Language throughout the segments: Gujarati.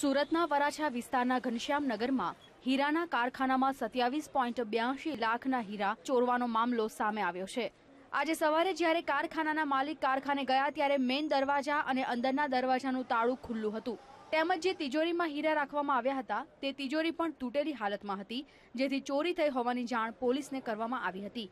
સુરતના વરાછા વિસ્તારના ઘનશ્યામનગરમાં હીરાના કારખાનામાં સત્યાવીસ પોઈન્ટ બ્યાસી લાખના હીરા ચોરવાનો મામલો સામે આવ્યો છે. આજે સવારે જ્યારે કારખાનાના માલિક કારખાને ગયા ત્યારે મેઇન દરવાજા અને અંદરના દરવાજાનું તાળું ખુલ્લું હતું. તેમજ જે તિજોરીમાં હીરા રાખવામાં આવ્યા હતા, તે તિજોરી પણ તૂટેલી હાલતમાં હતી, જેથી ચોરી થઈ હોવાની જાણ પોલીસને કરવામાં આવી હતી.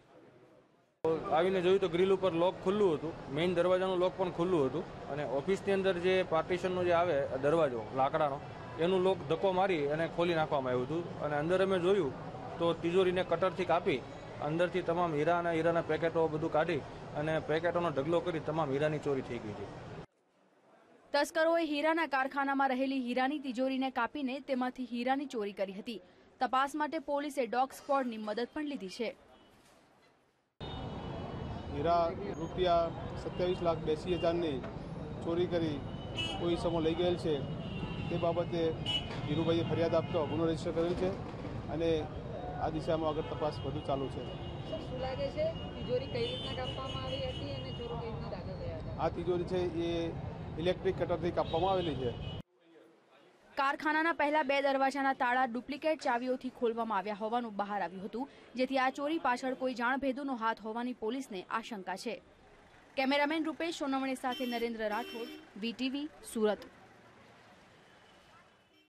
આવીને જોયું તો ગ્રીલ ઉપર લોક ખુલ્લું હતું. મેઇન દરવાજાનું લોક પણ ખુલ્લું હતું. અને ઓફિસની અંદર જે પાર્ટીશનનો જે આવે દરવાજો, લાકડાનો, એનું લોક ધક્કો મારી અને ખોલી નાખવામાં આવ્યું હતું. અને અંદર અમે જોયું તો તિજોરીને કટરથી કાપી, અંદરથી તમામ હીરા અને હીરાના પેકેટો બધું કાઢી અને પેકેટોનો ઢગલો કરી તમામ હીરાની ચોરી થઈ ગઈ હતી તસ્કરોએ હીરાના કારખાનામાં રહેલી હીરાની તિજોરીને કાપીને તેમાંથી હીરાની ચોરી કરી હતી. તપાસ માટે પોલીસે ડોગ સ્ક્વોડની મદદ પણ લીધી છે. હીરા રૂપિયા સત્યાવીસ લાખ બેસી હજારની ચોરી કરી કોઈ સમો લઈ ગયેલ છે. તે બાબતે ધીરુભાઈએ ફરિયાદ આપતો ગુનો રજિસ્ટર કરેલ છે અને આ દિશામાં આગળ તપાસ વધુ ચાલુ છે. આ તિજોરી છે એ ઇલેક્ટ્રિક કટરથી કાપવામાં આવેલી છે. કારખાનાના પહેલા બે દરવાજાના તાળા ડુપ્લિકેટ ચાવીઓથી ખોલવામાં આવ્યા હોવાનું બહાર આવ્યું હતું, જેથી આ ચોરી પાછળ કોઈ જાણભેદોનો હાથ હોવાની પોલીસને આશંકા છે. કેમેરામેન રૂપેશ સોનવણે સાથે નરેન્દ્ર રાઠોડ, વીટીવી, સુરત.